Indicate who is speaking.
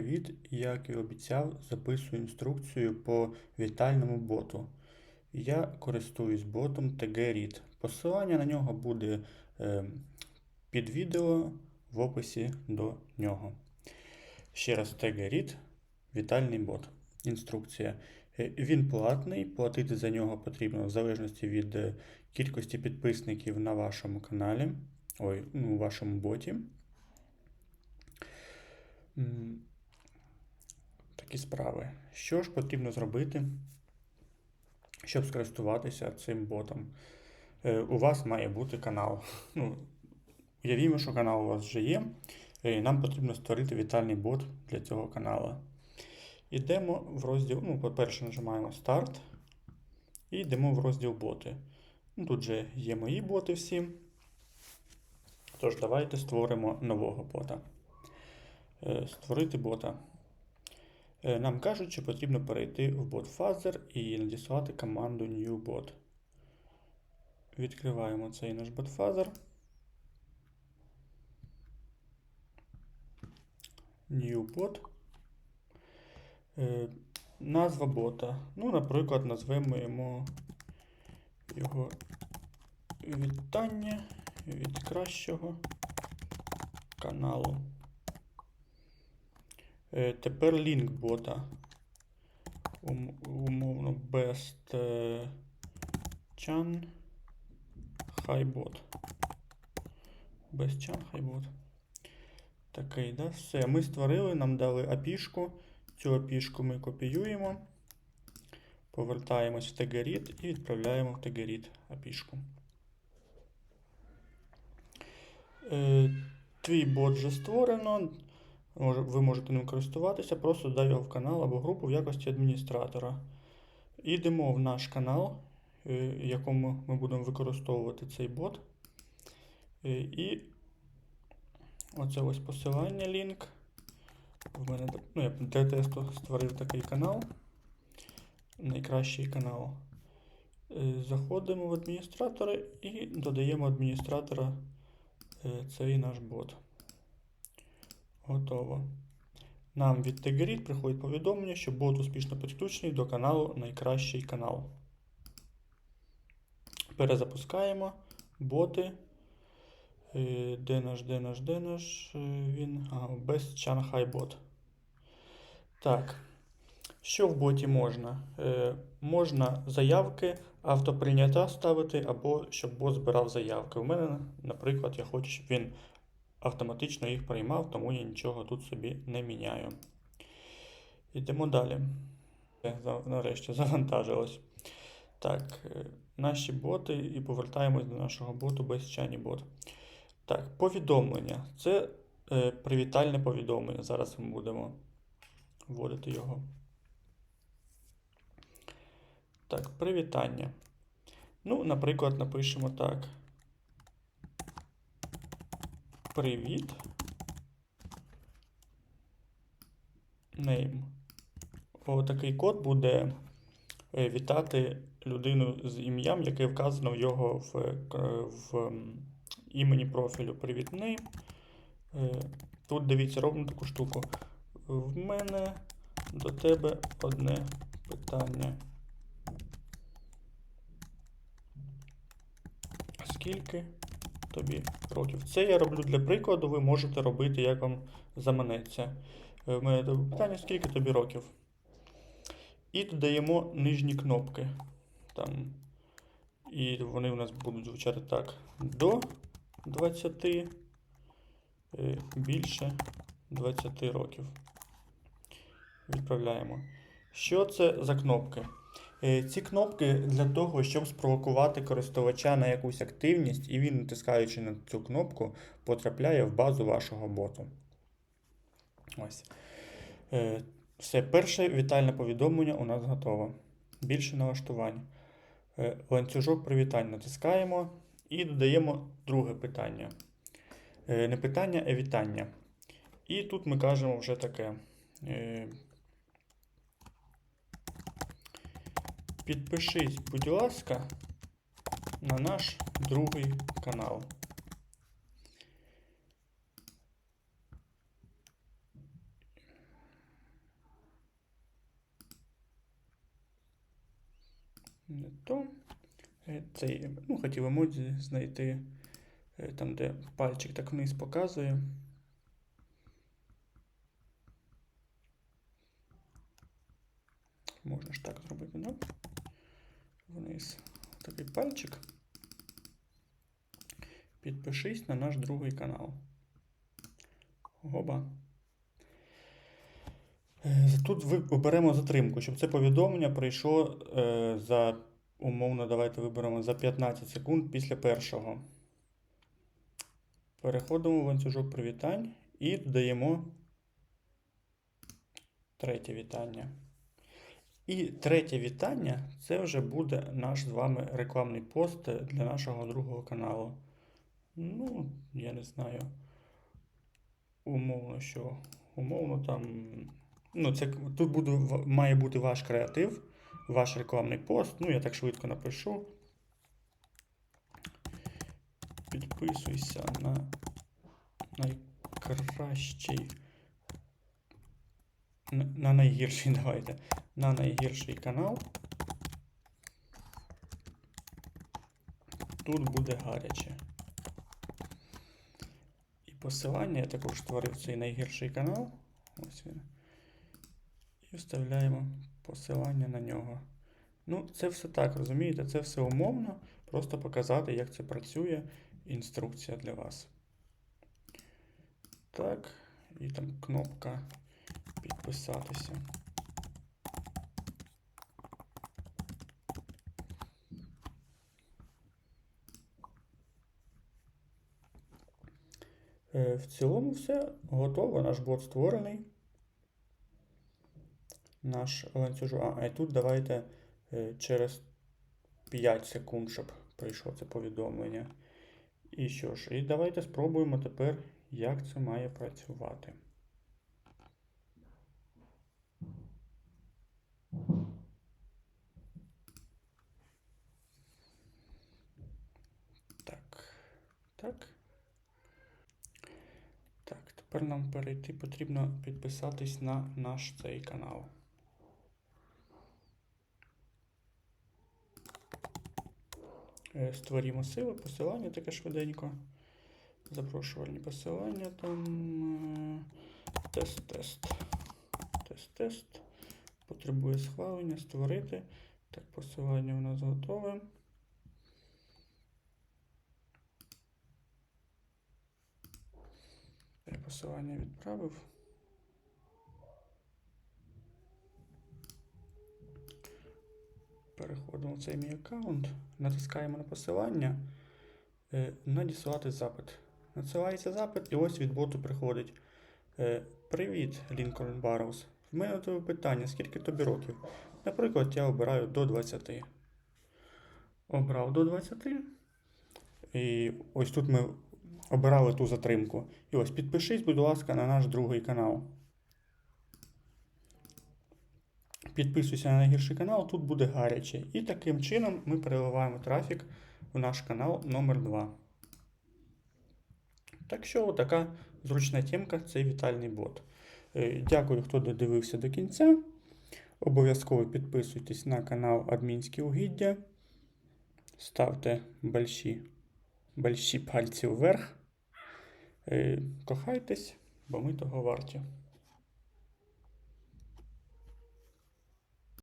Speaker 1: Привіт, як і обіцяв, записую інструкцію по вітальному боту. Я користуюсь ботом TG-Read. Посилання на нього буде е, під відео в описі до нього. Ще раз TG-Read, вітальний бот. Інструкція. Е, Він платний, платити за нього потрібно в залежності від е, кількості підписників на вашому каналі, ой, ну, вашому боті. Такі справи. Що ж потрібно зробити, щоб скористуватися цим ботом? Е, У вас має бути канал. Ну, уявімо, що канал у вас вже є. е, І нам потрібно створити вітальний бот для цього каналу. Йдемо в розділ, ну, по-перше, нажимаємо старт і йдемо в розділ боти. Ну, тут же є мої боти всі. Тож, давайте створимо нового бота. Е, Створити бота. Е, Нам кажуть, що потрібно перейти в Phaser і надіслати команду new bot. Відкриваємо цей наш бот Phaser. New bot. Е, Назва бота. Ну, наприклад, назвемо йому його вітання від кращого каналу. Е, Тепер лінк бота. Умовно best е, chan bot. Best chan high. Такий, да? Все. Ми створили, нам дали API-шку. Цю API-шку ми копіюємо. Повертаємось в TGRead і відправляємо в TGRead API-шку. Е, Твій бот вже створено. Ви можете ним користуватися, просто додай його в канал або групу в якості адміністратора. Йдемо в наш канал, е, якому ми будемо використовувати цей бот. Е, І оце ось посилання, лінк. В мене, ну, я для тесту створив такий канал. Найкращий канал. Е, Заходимо в адміністратори і додаємо адміністратора цей наш бот. Готово. Нам від TGRead приходить повідомлення, що бот успішно підключений до каналу Найкращий канал. Перезапускаємо боти. Е, Де наш, де наш, де наш? Е, Він. А, без Shanghai бот. Так. Що в боті можна? Е, можна заявки автоприйняття ставити, або щоб бот збирав заявки. У мене, наприклад, я хочу, щоб він автоматично їх приймав, тому я нічого тут собі не міняю. Йдемо далі. Нарешті завантажилось. Так, е, наші боти і повертаємось до нашого боту без чані бот. Так, повідомлення. Це е, привітальне повідомлення. Зараз ми будемо вводити його. Так, привітання. Ну, наприклад, напишемо так. Привіт. Name. Отакий код буде е, вітати людину з ім'ям, яке вказано в його в, е, в імені профілю. Привіт name. Е, Тут дивіться, робимо таку штуку. В мене до тебе одне питання. Скільки тобі років? Це я роблю для прикладу, ви можете робити, як вам заманеться. Е, В мене питання, скільки тобі років? І додаємо нижні кнопки. Там. І вони у нас будуть звучати так. До 20, е, більше 20 років. Відправляємо. Що це за кнопки? Е, Ці кнопки для того, щоб спровокувати користувача на якусь активність, і він, натискаючи на цю кнопку, потрапляє в базу вашого боту. Ось. Е, Все, перше вітальне повідомлення у нас готово. Більше налаштувань. Е, Ланцюжок привітань натискаємо і додаємо друге питання. Не питання, а вітання. І тут ми кажемо вже таке. Підпишись, будь ласка, на наш другий канал. Не то. Е, Цей, ну, хотів емодзі знайти е, там, де пальчик так вниз показує. Можна ж так зробити, так? Да? Вниз такий пальчик. Підпишись на наш другий канал. Гоба. Е, Тут ви- оберемо затримку, щоб це повідомлення прийшло е, за, умовно, давайте виберемо за 15 секунд після першого. Переходимо в ланцюжок привітань і додаємо третє вітання. І третє вітання це вже буде наш з вами рекламний пост для нашого другого каналу. Ну, я не знаю. Умовно, що. Умовно там. Ну, це тут буде, має бути ваш креатив, ваш рекламний пост. Ну, я так швидко напишу. Підписуйся на найкращий. На, на найгірший, давайте. На найгірший канал. Тут буде гаряче. І посилання я також створив цей найгірший канал. Ось він. І вставляємо посилання на нього. Ну, це все так, розумієте? Це все умовно. Просто показати, як це працює. Інструкція для вас. Так, і там кнопка підписатися. Е, В цілому все готово. Наш бот створений. Наш ланцюжок. А, і тут давайте е, через 5 секунд, щоб прийшло це повідомлення. І що ж, і давайте спробуємо тепер, як це має працювати. Так. Так. Так, тепер нам перейти потрібно підписатись на наш цей канал. Е, Створімо сили, посилання таке швиденько. Запрошувальні посилання там. Тест-тест. Тест-тест. Потребує схвалення, створити. Так, посилання у нас готове. Посилання відправив. Переходимо в цей мій аккаунт, натискаємо на посилання, е, надіслати запит. Надсилається запит, і ось від боту приходить. Е, Привіт, Лінкольн Барроуз. В мене тебе питання, скільки тобі років? Наприклад, я обираю до 20. Обрав до 20. І ось тут ми обирали ту затримку. І ось підпишись, будь ласка, на наш другий канал. Підписуйся на найгірший канал, тут буде гаряче. І таким чином ми переливаємо трафік в наш канал номер 2 Так що, така зручна темка цей вітальний бот. Е, Дякую, хто додивився до кінця. Обов'язково підписуйтесь на канал Адмінські угіддя. Ставте больші, больші пальці вверх. Е, Кохайтесь, бо ми того варті.